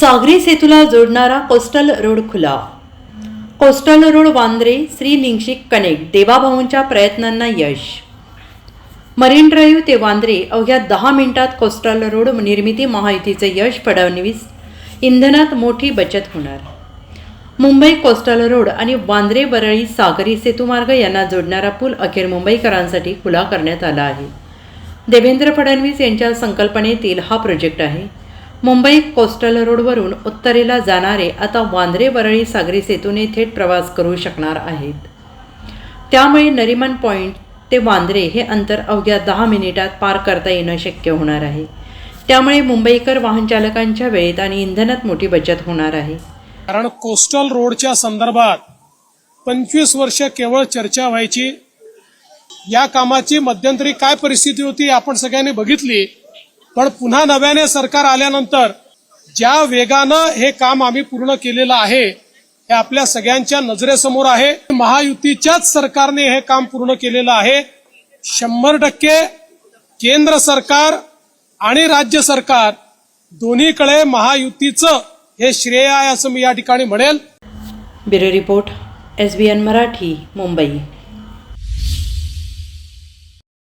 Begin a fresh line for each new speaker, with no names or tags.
सागरी सेतूला जोडणारा कोस्टल रोड खुला. कोस्टल रोड वांद्रे श्रीलिंगशिक कनेक्ट देवाभाऊंच्या प्रयत्नांना यश. मरीन ड्राईव्ह ते वांद्रे अवघ्या दहा मिनिटात कोस्टल रोड निर्मिती महायुतीचे यश फडणवीस इंधनात मोठी बचत होणार. मुंबई कोस्टल रोड आणि वांद्रे वरळी सागरी सेतूमार्ग यांना जोडणारा पूल अखेर मुंबईकरांसाठी खुला करण्यात आला आहे. देवेंद्र फडणवीस यांच्या संकल्पनेतील हा प्रोजेक्ट आहे. मुंबई कोस्टल रोडवरून उत्तरेला जाणारे आता वांद्रे वरळी सागरी सेतूने थेट प्रवास करू शकणार आहेत. त्यामुळे नरिमन पॉईंट ते वांद्रे हे अंतर अवघ्या दहा मिनिटात पार करता येणं शक्य होणार आहे. त्यामुळे मुंबईकर वाहनचालकांच्या वेळेत आणि इंधनात मोठी बचत होणार आहे.
कारण कोस्टल रोडच्या संदर्भात पंचवीस वर्ष केवळ चर्चा व्हायची. या कामाची मध्यंतरी काय परिस्थिती होती आपण सगळ्यांनी बघितली. पण पुन्हा नव्याने सरकार आल्यानंतर ज्या वेगानं हे काम आम्ही पूर्ण केलेलं आहे हे आपल्या सगळ्यांच्या नजरेसमोर आहे. महायुतीच्याच सरकारने हे काम पूर्ण केलेलं आहे. शंभर टक्के केंद्र सरकार आणि राज्य सरकार दोन्हीकडे महायुतीचं हे श्रेय आहे असं मी या ठिकाणी म्हणेल.
Bureau report S B N Marathi Mumbai.